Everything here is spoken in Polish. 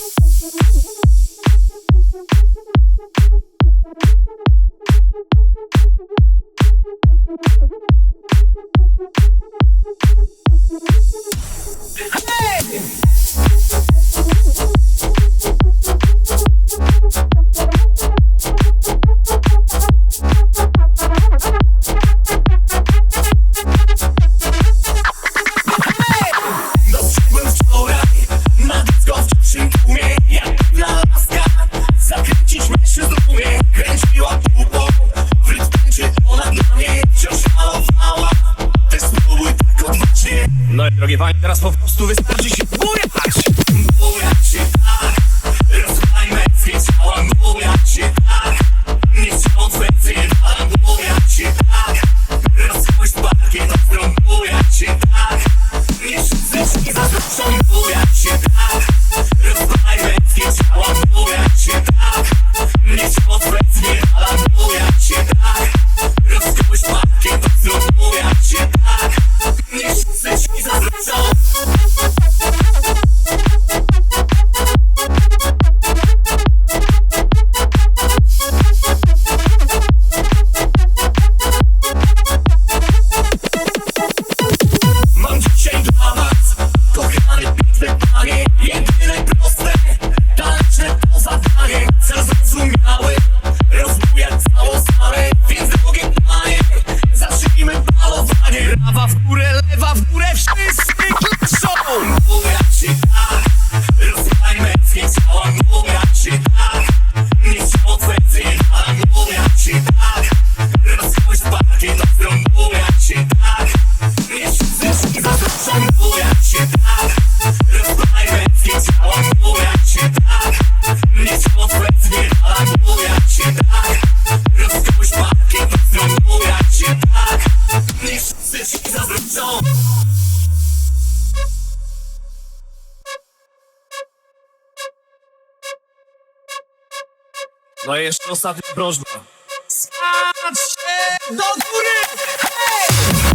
Thank you. No i drogie panie, teraz po prostu wystarczy się bujać Bujać się tak Rozpaj męskie ciała Bujać się tak. Nie więcej ale Bujać się tak. Rozpuść parkiet ostro Bujać się tak. Nie wszyscy ci zazdroszczą Bujać się tak Prawa w górę, lewa w górę, wszyscy klaszą Bujać się tak męskie ciała Bujać się tak. Nie wciąż więcej Ale bujać się tak. Ostro Bujać się tak. Nie wszyscy ci zazdroszczą Bujać się tak No i jeszcze ostatnia prośba Skacz się do góry! Hej!